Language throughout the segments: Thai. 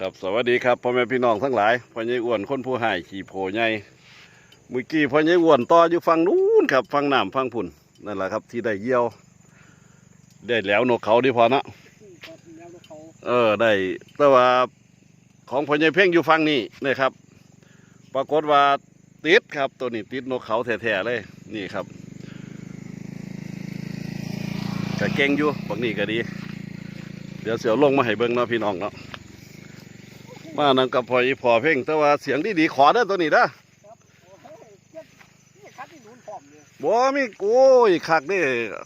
ครับสวัสดีครับพ่อแม่พี่น้องทั้งหลายพ่อใหญ่อ้วนคนผู้หายขี่โพใหญ่เมื่อกี้พ่อใหญ่อ้วนต่ออยู่ฝั่งนู้นครับฝั่งน้ำฝั่งพุ่นนั่นแหละครับ ที่ได้เยี่ยว ได้แล้วนกเขาดีพอนะเออได้แต่ว่าของพ่อใหญ่เพ่งอยู่ฝั่งนี้นะครับ ปรากฏว่าติดครับ ตัวนี้ติดนกเขาแท้ๆเลยนี่ครับก็เก่งอยู่ฝั่งนี้ก็ดี เดี๋ยวเสียวลงมาให้เบิ่งเนาะพี่น้องเนาะ มานั่งกับพ่ออีพ่อเพ่ง แต่ว่าเสียงดีดีๆขอเด้อตัวนี้เด้อบ่มีโอ้ยคักนี่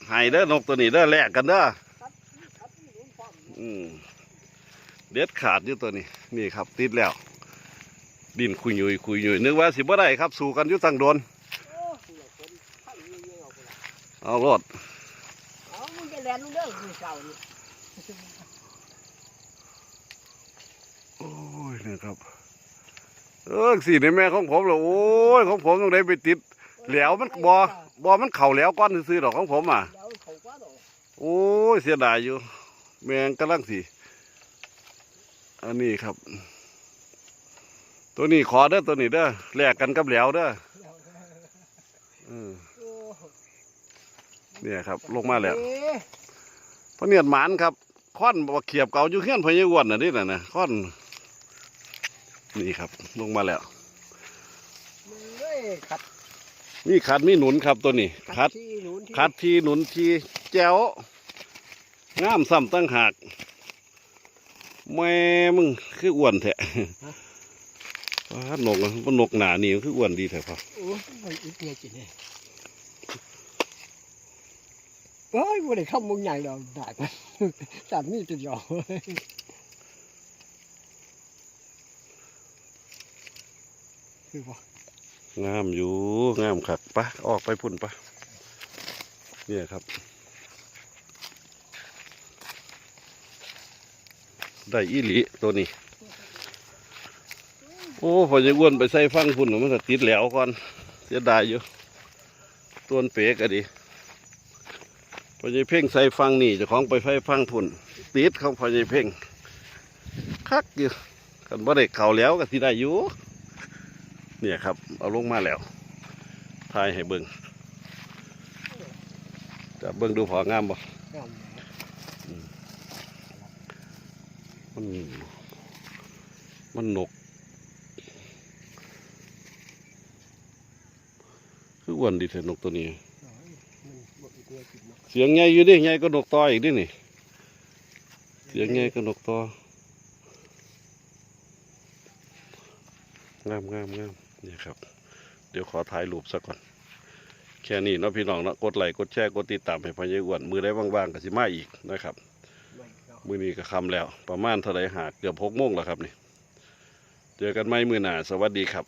ให้เด้อนกตัวนี้เด้อแลกกันเด้ออืมเด็ดขาดอยู่ตัวนี้ นี่ครับ ติดแล้ว ดินคุยยุยคุยยุยนึกว่าสิบ่ได้ครับ สู้กันอยู่ตั้งโดนเอารถเอามึงจะแลนลูกเด้อคือเก่านี่ โอ้ยนี่ครับ เออสีในแม่ของผมเหรอโอ้ยของผมต้องได้ไปติดแหล้วมันบ่บ่มันเข่าแล้วก้อนซื้อๆดอกของผมอะเดี๋ยวเขาก็ดอกโอ้ยเสียดายอยู่ แมงกำลังสิอันนี้ครับ ตัวนี้ขอเด้อตัวนี้เด้อแลกกันกับแหล้วเด้อเออโอ้เนี่ยครับ ลงมาแล้วเอ๊ะพระเนียดหมานครับค้อนบ่เขียบเก่าอยู่เฮียนพญอ้วนน่ะนี่น่ะนะค้อน นี่ครับ ลงมาแล้วมึงเอ้ยขัดมีขัดมีหนุนครับตัวนี้ขัดที่หนุนที่คัดทีหนุนทีแจ้วงามซ้ำตั้งหากแม่มึงคืออ้วนแท้ว้านกอะมันนกหนานี่มันคืออ้วนดีแท้พอโอ้ยมันอีกเนี่ยจิเนี่ยเฮ้ยบ่ได้เข้ามึงใหญ่ดอกได้ปะจัดนี่จะยอ คือบ่งามอยู่งามคักปะออกไปพุ่นปะเนี่ยครับ ได้อีหลีตัวนี้ โอ้พอจะอ้วนไปใส่ฟังพุ่นมันก็ติดแล้วก่อนเสียดายอยู่ตัวเป๊กอะดิพอจะเพ่งใส่ฟังนี่จะของไปไฟฟังพุ่นติดเของพอจะเพ่งคักอยู่กันบ่ได้เข่าแล้วก็สิได้อยู่ เนี่ยครับ เอาลงมาแล้วทายให้เบิ่งจะเบิ่งดูพองามบ่งามมันมันนก คืออ้วนดีเถอะนกตัวนี้มันบ่อีกเนี่ยจิเนาะเสียงใหญ่อยู่ดิใหญ่ก็นกต่ออีกดินี่ เสียงใหญ่ก็นกต่องามงามงาม นี่ครับ เดี๋ยวขอถ่ายรูปสักก่อน แค่นี้เนาะพี่น้องเนาะกดไลค์กดแชร์กดติดตามให้พ่อใหญ่อ้วนมือได้ว่างๆก็สิมาอีกนะครับ มือนี้ก็คำแล้ว ประมาณเท่าไรหาเกือบหกโมงแล้วครับนี่ เจอกันไหมมือหนาสวัสดีครับ